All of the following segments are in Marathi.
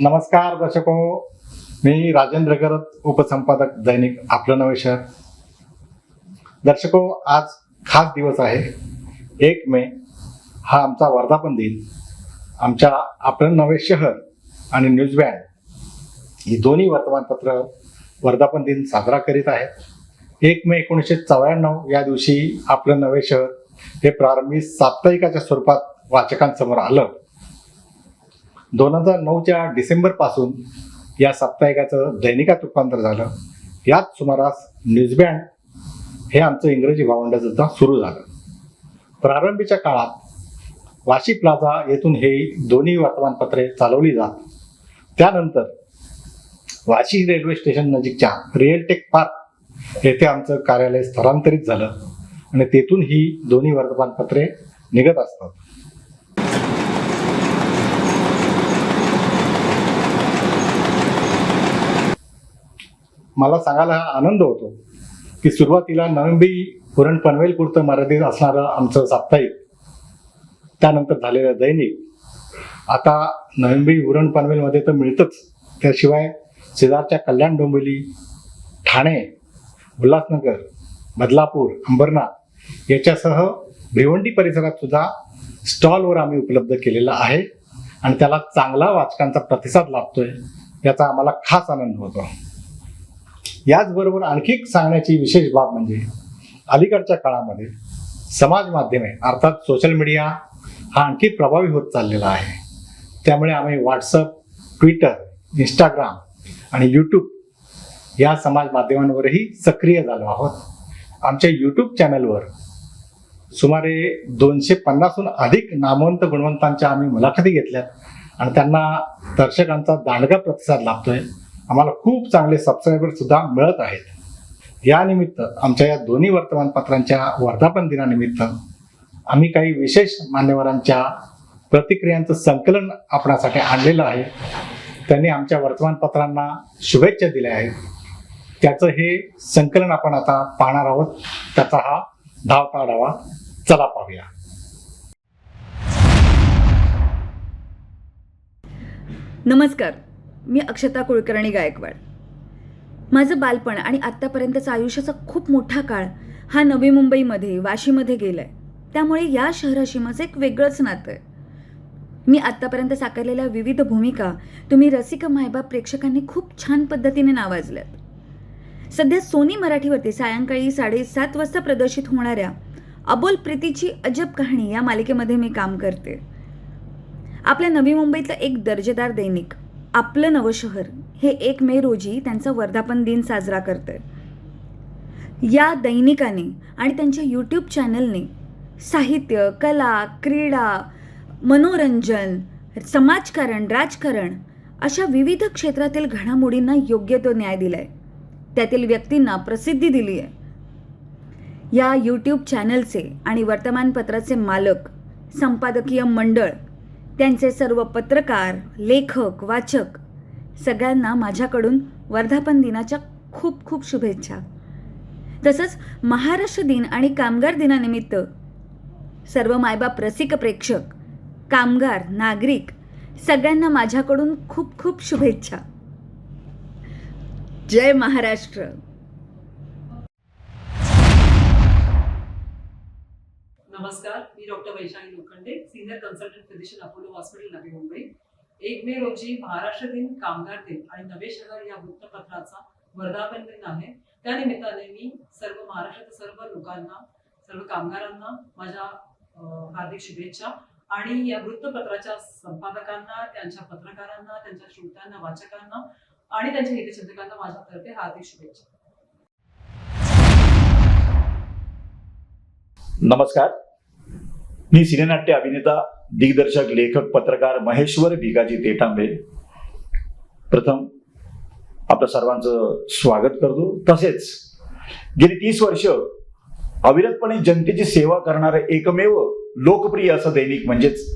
नमस्कार दर्शको हो. मी राजेंद्र गरत उपसंपादक दैनिक आपलं नवे शहर. दर्शको हो, आज खास दिवस आहे. एक मे हा आमचा वर्धापन दिन. आमच्या आपलं नवे शहर आणि न्यूज बँड ही दोन्ही वर्तमानपत्र वर्धापन दिन साजरा करीत आहेत. एक मे एकोणीसशे चौऱ्याण्णव या दिवशी आपलं नवे शहर हे प्रारंभी साप्ताहिकाच्या स्वरूपात वाचकांसमोर आलं. दोन हजार नऊच्या डिसेंबरपासून या साप्ताहिकाचं दैनिकात रूपांतर झालं. याच सुमारास न्यूजबँड हे आमचं इंग्रजी भावंड सुद्धा सुरू झालं. प्रारंभीच्या काळात वाशी प्लाझा येथून हे दोन्ही वर्तमानपत्रे चालवली जात. त्यानंतर वाशी रेल्वे स्टेशन नजीकच्या रिअलटेक पार्क येथे आमचं कार्यालय स्थलांतरित झालं आणि तेथून ही दोन्ही वर्तमानपत्रे निघत असतात. मला सांगायला हा आनंद होतो की सुरुवातीला नवंबी पुरण पनवेल पुरतं मर्यादित असणारं आमचं साप्ताहिक त्यानंतर झालेलं दैनिक. आता नवंबी उरण पनवेलमध्ये तर मिळतंच. त्याशिवाय शेजारच्या कल्याण डोंबिवली ठाणे उल्हासनगर बदलापूर अंबरनाथ याच्यासह भिवंडी परिसरात सुद्धा स्टॉलवर आम्ही उपलब्ध केलेला आहे आणि त्याला चांगला वाचकांचा प्रतिसाद लाभतोय याचा आम्हाला खास आनंद होतो. याचबरोबर आणखी एक सांगण्याची विशेष बाब म्हणजे अलीकडच्या काळामध्ये समाज माध्यमे अर्थात सोशल मीडिया हा आणखी प्रभावी होत चाललेला आहे. त्यामुळे आम्ही व्हॉट्सअप ट्विटर इंस्टाग्राम आणि यूट्यूब या समाज माध्यमांवरही सक्रिय झालो आहोत. आमच्या यूट्यूब चॅनलवर सुमारे दोनशे पन्नासहून अधिक नामवंत गुणवंतांच्या आम्ही मुलाखती घेतल्यात आणि त्यांना दर्शकांचा दांडगा प्रतिसाद लाभतोय. आम्हाला खूप चांगले सबस्क्रायबर सुद्धा मिळत आहेत. यानिमित्त आमच्या या दोन्ही वर्तमानपत्रांच्या वर्धापन दिनानिमित्त आम्ही काही विशेष मान्यवरांच्या प्रतिक्रियांचं संकलन आपणासाठी आणलेलं आहे. त्यांनी आमच्या वर्तमानपत्रांना शुभेच्छा दिल्या आहेत. त्याचं हे संकलन आपण आता पाहणार आहोत. त्याचा हा धावता आढावा. चला पाहूया. नमस्कार. मी अक्षता कुलकर्णी गायकवाड. माझं बालपण आणि आत्तापर्यंतचा आयुष्याचा खूप मोठा काळ हा नवी मुंबईमध्ये वाशीमध्ये गेला आहे त्यामुळे या शहराशी माझं एक वेगळंच नातं आहे. मी आत्तापर्यंत साकारलेल्या विविध भूमिका तुम्ही रसिक मायबाप प्रेक्षकांनी खूप छान पद्धतीने नावाजल्यात. सध्या सोनी मराठीवरती सायंकाळी साडेसात वाजता प्रदर्शित होणाऱ्या अबोल प्रीतीची अजब कहाणी या मालिकेमध्ये मी काम करते. आपल्या नवी मुंबईतलं एक दर्जेदार दैनिक आपलं नवं शहर हे एक मे रोजी त्यांचा वर्धापन दिन साजरा करतं या दैनिकाने आणि त्यांच्या यूट्यूब चॅनलने साहित्य कला क्रीडा मनोरंजन समाजकारण राजकारण अशा विविध क्षेत्रातील घडामोडींना योग्य तो न्याय दिलाय. त्यातील व्यक्तींना प्रसिद्धी दिली आहे या यूट्यूब चॅनलचे आणि वर्तमानपत्राचे मालक संपादकीय मंडळ त्यांचे सर्व पत्रकार लेखक वाचक सगळ्यांना माझ्याकडून वर्धापन दिनाच्या खूप खूप शुभेच्छा. तसंच महाराष्ट्र दिन आणि कामगार दिनानिमित्त सर्व मायबाप रसिक प्रेक्षक कामगार नागरिक सगळ्यांना माझ्याकडून खूप खूप शुभेच्छा. जय महाराष्ट्र. नमस्कार मी doctor Vaishali Lokhande senior consultant physician Apollo hospital Navi Mumbai. एक मे रोजी महाराष्ट्र दिन कामगार दिन आणि नवे शहर या वृत्तपत्राचा वर्धापन दिन आहे. त्या निमित्ताने मी सर्व महाराष्ट्रातील सर्व लोकांना सर्व कामगारांना माझ्या हार्दिक शुभेच्छा आणि या वृत्तपत्राच्या संपादकांना त्यांच्या पत्रकारांना त्यांच्या श्रोत्यांना वाचकांना आणि त्यांच्या हितचिंतकांना माझ्यातर्फे हार्दिक शुभेच्छा. नमस्कार. मी सिनेनाट्य अभिनेता दिग्दर्शक लेखक पत्रकार महेश्वर भिकाजी तेटांबे प्रथम आपलं सर्वांचं स्वागत करतो. तसेच गेली तीस वर्ष अविरतपणे जनतेची सेवा करणारं एकमेव लोकप्रिय असं दैनिक म्हणजेच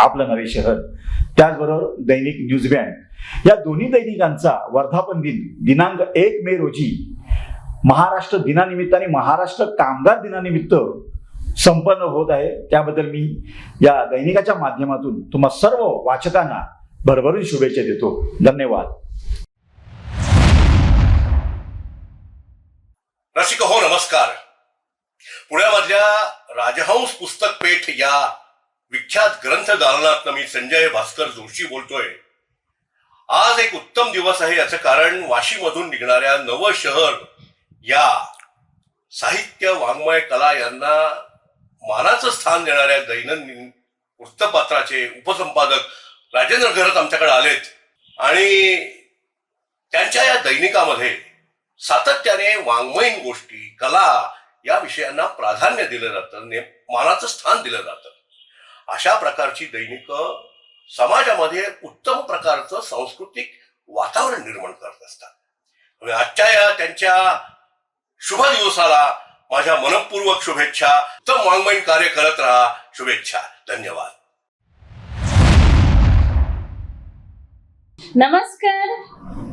आपलं नवे शहर. त्याचबरोबर दैनिक न्यूज बँड या दोन्ही दैनिकांचा वर्धापन दिन दिनांक एक मे रोजी महाराष्ट्र दिनानिमित्त आणि महाराष्ट्र कामगार दिनानिमित्त संपन्न होत आहे. त्याबद्दल मी या दैनिकाच्या माध्यमातून तुम्हा सर्व वाचकांना भरभरून शुभेच्छा देतो. धन्यवाद. रसिक हो नमस्कार. पुण्यामधल्या राजहंस पुस्तक पेठ या विख्यात ग्रंथ दालनात मी संजय भास्कर जोशी बोलतोय. आज एक उत्तम दिवस आहे याचं कारण वाशीमधून निघणाऱ्या नव शहर या साहित्य वाङ्मय कला यांना मानाचं स्थान देणाऱ्या दैनंदिन वृत्तपत्राचे उपसंपादक राजेंद्र घरत आमच्याकडे आलेत. आणि त्यांच्या या दैनिकामध्ये सातत्याने वाङ्मयीन गोष्टी कला या विषयांना प्राधान्य दिलं जातं ने मानाचं स्थान दिलं जातं. अशा प्रकारची दैनिक समाजामध्ये उत्तम प्रकारचं सांस्कृतिक वातावरण निर्माण करत असतात. आजच्या या त्यांच्या शुभ दिवसाला माझ्या मनपूर्वक शुभेच्छा. उत्तम वाङ्मयीन कार्य करत राहा. शुभेच्छा. धन्यवाद. नमस्कार.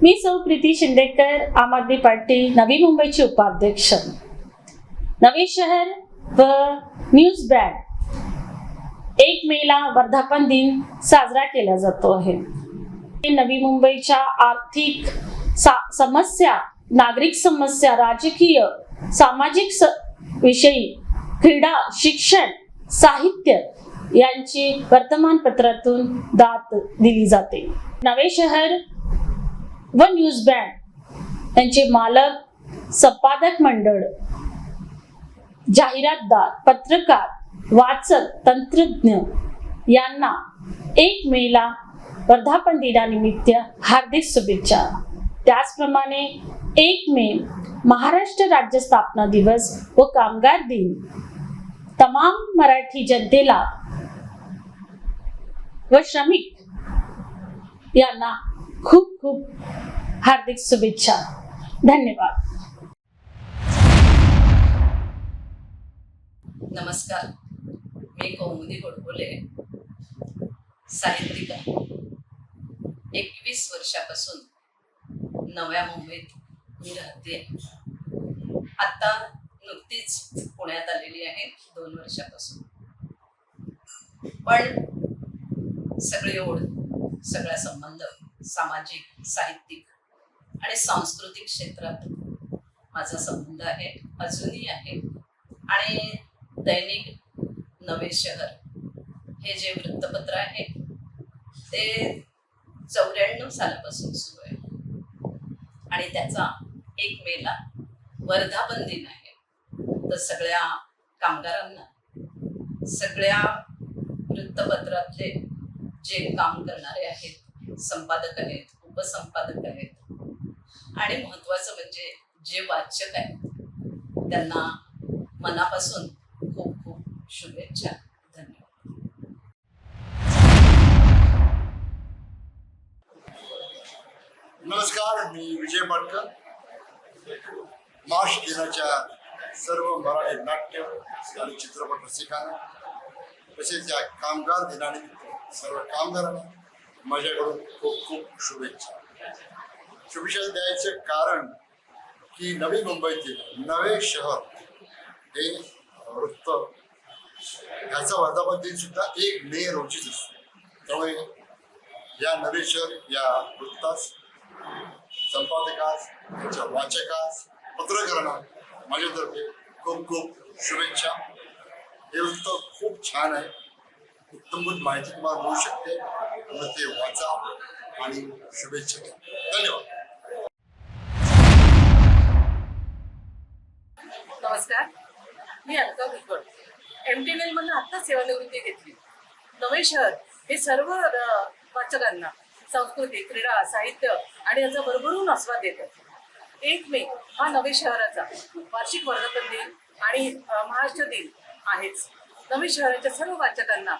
मी सौ प्रीती शिंदेकर आम आदमी पार्टी नवी मुंबईची उपाध्यक्ष. नवे शहर व न्यूज बँड एक मेला वर्धापन दिन साजरा केला जातो आहे. नवी मुंबईच्या आर्थिक समस्या नागरिक समस्या राजकीय सामाजिक स- विषयी क्रीडा शिक्षण साहित्य यांची वर्तमानपत्रातून दात दिली जाते. नवे शहर व न्यूज बँड यांचे मालक संपादक मंडळ जाहिरातदार पत्रकार वाचक तंत्रज्ञ यांना एक मेला वर्धापन दिनानिमित्त हार्दिक शुभेच्छा. त्याचप्रमाणे एक मे महाराष्ट्र राज्य स्थापना दिवस व कामगार दिन. तमाम मराठी जनतेला व श्रमिक यांना खूप खूप हार्दिक शुभेच्छा. धन्यवाद. नमस्कार. मी कौमुदी गोडबोले साहित्यिका एकवीस वर्षापासून नव्या मुंबईत मी राहते. आता नुकतीच पुण्यात आलेली आहे दोन वर्षापासून. पण सगळी ओढ सगळा संबंध सामाजिक साहित्यिक आणि सांस्कृतिक क्षेत्रात माझा संबंध आहे अजूनही आहे. आणि दैनिक नवे शहर हे जे वृत्तपत्र आहे ते चौऱ्याण्णव सालापासून सुरू आहे. आणि त्याचा एक मेला वर्धापन दिन आहे तर सगळ्या कामगारांना सगळ्या वृत्तपत्रातले जे काम करणारे आहेत संपादक आहेत उपसंपादक आहेत. आणि महत्त्वाचं म्हणजे जे वाचक आहेत त्यांना मनापासून खूप खूप शुभेच्छा. नमस्कार मी विजय पाटकर. मार्च दिनाच्या सर्व मराठी नाट्य आणि चित्रपट रसिकांना तसेच या कामगार दिनानिमित्त सर्व कामगारांना माझ्याकडून खूप खूप शुभेच्छा. शुभेच्छा द्यायचं कारण की नवी मुंबईतील नवे शहर हे वृत्त ह्याचा वर्धापन दिन सुद्धा एक मे रोजीच असतो त्यामुळे या नवे शहर या वृत्तास संपादकास त्यांच्या वाचकास पत्रकारांना माझ्यातर्फे खूप खूप शुभेच्छा. हे वृत्त खूप छान आहे. उत्तमभूत माहिती तुम्हाला मिळू शकते. तुम्ही ते वाचा आणि शुभेच्छा द्या. धन्यवाद. नमस्कार. मी Alka Bhujbal. M T N L मधून आत्ताच सेवानिवृत्ती घेतली. नवे शहर हे सर्व वाचकांना संस्कृती क्रीडा साहित्य आणि याचा भरभरून आस्वाद देतात एक मे हा नवे शहराचा वार्षिक वर्धापन दिन आणि महाराष्ट्र दिन आहेच. नवे शहराच्या सर्व वाचकांना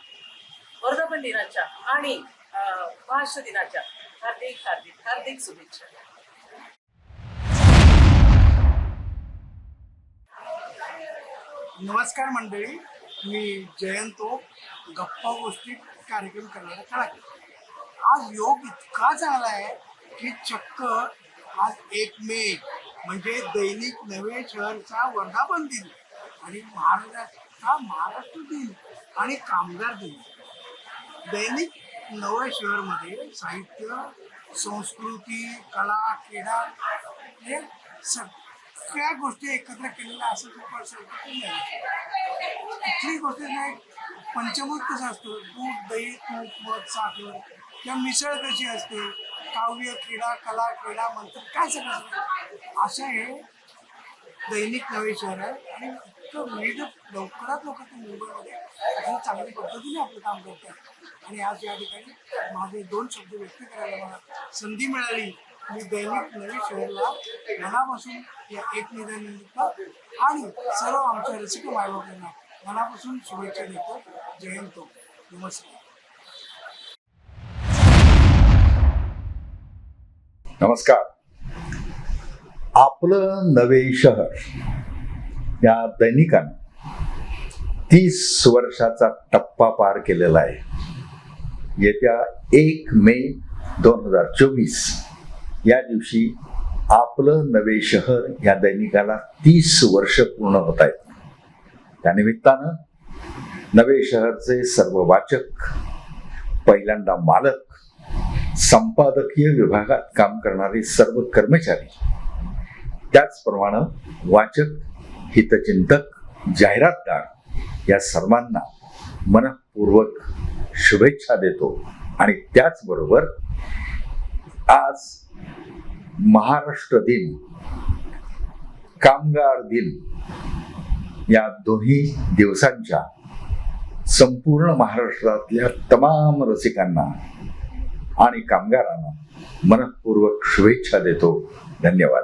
वर्धापन दिनाच्या आणि महाराष्ट्र दिनाच्या हार्दिक हार्दिक हार्दिक शुभेच्छा. नमस्कार मंडळी. मी जयंतो गप्पा गोष्टी कार्यक्रम करणारा कलाकार. आज योग इतका चांगला आहे की चक्क आज एक मे म्हणजे दैनिक नवे शहरचा वर्धापन दिन. आणि महाराष्ट्राचा महाराष्ट्र दिन आणि कामगार दिन. दैनिक नवं शहरमध्ये साहित्य संस्कृती कला क्रीडा हे सगळ्या गोष्टी एकत्र केलेल्या असं सुपर नाही. कुठली गोष्ट नाही. पंचमूत कसं असतं? दूध दही तूप मध साखर. किंवा मिसळ कशी असते? काव्य क्रीडा कला क्रीडा मंत्र काय सगळं असं हे दैनिक नवे शहर आहे आणि इतकं विविध लवकरात लवकर ते मुंबईमध्ये अशा चांगल्या पद्धतीने आपलं काम करतात. आणि आज या ठिकाणी माझे दोन शब्द व्यक्त करायला मला संधी मिळाली. मी दैनिक नवे शहरला मनापासून या एक निमित्त आणि सर्व आमच्या रसिक मायबापांना मनापासून शुभेच्छा देतो. जयंतो नमस्कार. नमस्कार. आपलं नवे शहर या दैनिकानं तीस वर्षाचा टप्पा पार केलेला आहे. येत्या एक मे दोन हजार चोवीस या दिवशी आपलं नवे शहर या दैनिकाला तीस वर्ष पूर्ण होत आहेत. त्यानिमित्तानं नवे शहरचे सर्व वाचक पहिल्यांदा मालक संपादकीय विभागात काम करणारे सर्व कर्मचारी. त्याचप्रमाणे वाचक हितचिंतक जाहिरातदार या सर्वांना मनपूर्वक शुभेच्छा देतो. आणि त्याचबरोबर आज महाराष्ट्र दिन कामगार दिन या दोन्ही दिवसांच्या संपूर्ण महाराष्ट्रातल्या तमाम रसिकांना आणि कामगारांना मनपूर्वक शुभेच्छा देतो. धन्यवाद.